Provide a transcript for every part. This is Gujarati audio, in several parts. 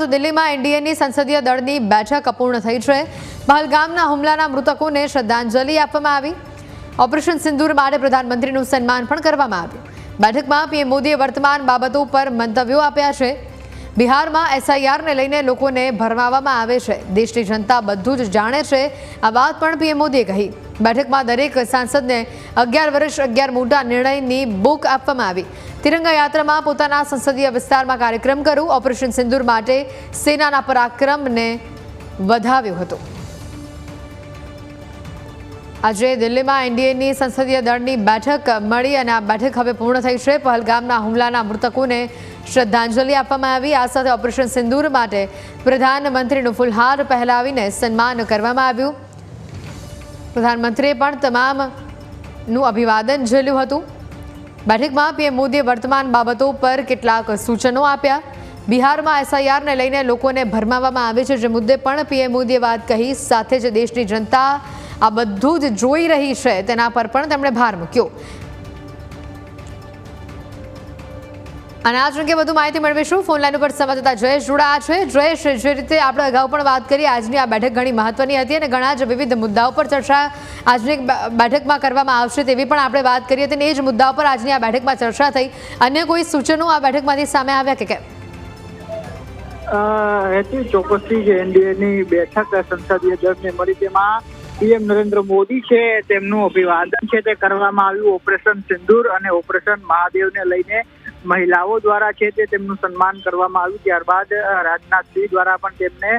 તો દિલ્હીમાં એનડીએની સંસદીય દળની બેઠક અપૂર્ણ થઈ છે. પહલગામના હુમલાના મૃતકોને શ્રદ્ધાંજલિ આપવામાં આવી. ઓપરેશન સિંદૂર માટે પ્રધાનમંત્રીનું સન્માન પણ કરવામાં આવ્યું. બેઠકમાં પીએમ મોદીએ વર્તમાન બાબતો પર મંતવ્યો આપ્યા છે. બિહારમાં એસઆઈઆરને લઈને લોકોને ભરમાવવામાં આવે છે. દેશની જનતા બધું જ જાણે છે. આ વાત પણ પીએમ મોદીએ કહી. બેઠકમાં દરેક સાંસદને અગિયાર વર્ષ અગિયાર મોટા નિર્ણયની બુક આપવામાં આવી. તિરંગા યાત્રામાં પોતાના સંસદીય વિસ્તારમાં કાર્યક્રમ કર્યું. ઓપરેશન સિંદૂર માટે સેનાના પરાક્રમને વધાવ્યો હતો. આજે દિલ્હીમાં એનડીએની સંસદીય દળની બેઠક મળી અને આ બેઠક હવે પૂર્ણ થઈ છે. પહલગામના હુમલાના મૃતકોને શ્રદ્ધાંજલિ આપવામાં આવી. આ સાથે ઓપરેશન સિંદૂર માટે પ્રધાનમંત્રીનું ફુલહાર પહેલાવીને સન્માન કરવામાં આવ્યું. પ્રધાનમંત્રીએ પણ તમામનું અભિવાદન ઝીલ્યું હતું. બેઠકમાં પીએમ મોદીએ વર્તમાન બાબતો પર કેટલાક સૂચનો આપ્યા. બિહારમાં એસઆઈઆરને લઈને લોકોને ભરમાવવામાં આવે છે. જે મુદ્દે પણ પીએમ મોદીએ વાત કહી, સાથે જ દેશની જનતા આ બધું જ જોઈ રહી છે. તેના પર પણ તેમણે ભાર મૂક્યો. અને આજ અંગે વધુ માહિતી મેળવીશું. ફોન લાઈન ઉપર સંવાદદાતા જયેશ જોડાયા છે. જયેશ, જે રીતે આપણે અગાઉ પણ વાત કરી, આજની આ બેઠક ઘણી મહત્વની હતી અને ઘણા જ વિવિધ મુદ્દાઓ પર ચર્ચા આજની બેઠકમાં કરવામાં આવશે તેવી પણ આપણે વાત કરી હતી અને એ જ મુદ્દાઓ પર આજની આ બેઠકમાં ચર્ચા થઈ. અન્ય કોઈ સૂચનો આ બેઠકમાંથી સામે આવ્યા કે કેમ? હેતુ ચોક્કસથી જે એનડીએની બેઠક સંસદીય દળને મળી તેમાં પીએમ નરેન્દ્ર મોદી છે, તેમનું અભિવાદન છે તે કરવામાં આવ્યું. ઓપરેશન સિંદૂર અને ઓપરેશન મહાદેવને લઈને મહિલાઓ દ્વારા છે તે તેમનું સન્માન કરવામાં આવ્યું. ત્યારબાદ રાજનાથસિંહ દ્વારા પણ તેમને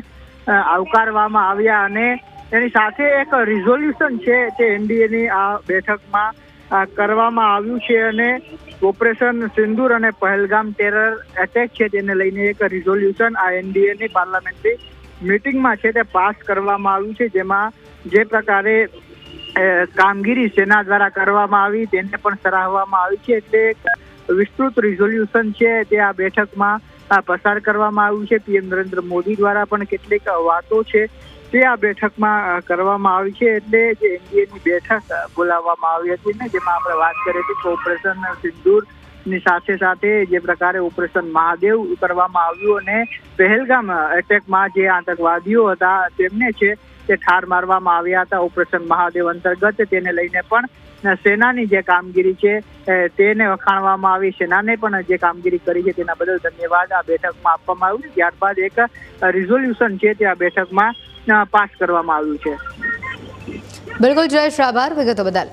આવકારવામાં આવ્યા અને તેની સાથે એક રિઝોલ્યુશન છે તે એનડીએની આ બેઠકમાં કરવામાં આવ્યું છે અને ઓપરેશન સિંદૂર અને પહેલગામ ટેરર એટેક છે તેને લઈને એક રિઝોલ્યુશન આ એનડીએની પાર્લામેન્ટરી મિટિંગમાં છે તે પાસ કરવામાં આવ્યું છે. જેમાં જે પ્રકારે કામગીરી સેના દ્વારા કરવામાં આવી, તેને પણ સરાહવામાં આવી છે. એટલે વિસ્તૃત રિઝોલ્યુશન છે તે આ બેઠકમાં પસાર કરવામાં આવ્યું છે. પીએમ નરેન્દ્ર મોદી દ્વારા પણ કેટલીક વાતો છે તે આ બેઠકમાં કરવામાં આવી છે. એટલે જે એનડીએની બેઠક બોલાવવામાં આવી હતી ને જેમાં આપણે વાત કરી હતી કે ઓપરેશન સિંદૂરની સાથે સાથે જે પ્રકારે ઓપરેશન મહાદેવ કરવામાં આવ્યું અને પહેલગામ એટેકમાં જે આતંકવાદીઓ હતા તેમને છે તે ઠાર મારવામાં આવ્યા હતા ઓપરેશન મહાદેવ અંતર્ગત, તેને લઈને પણ સેનાની જે કામગીરી છે તેને વખાણવામાં આવી. સેનાને પણ જે કામગીરી કરી છે તેના બદલ ધન્યવાદ. આ બેઠકમાં આપવામાં આવ્યું ત્યારબાદ એક રિઝોલ્યુશન છે તે આ બેઠકમાં પાસ કરવામાં આવ્યું છે. બિલકુલ, જયેશ, આભાર. વિગતો બદલ.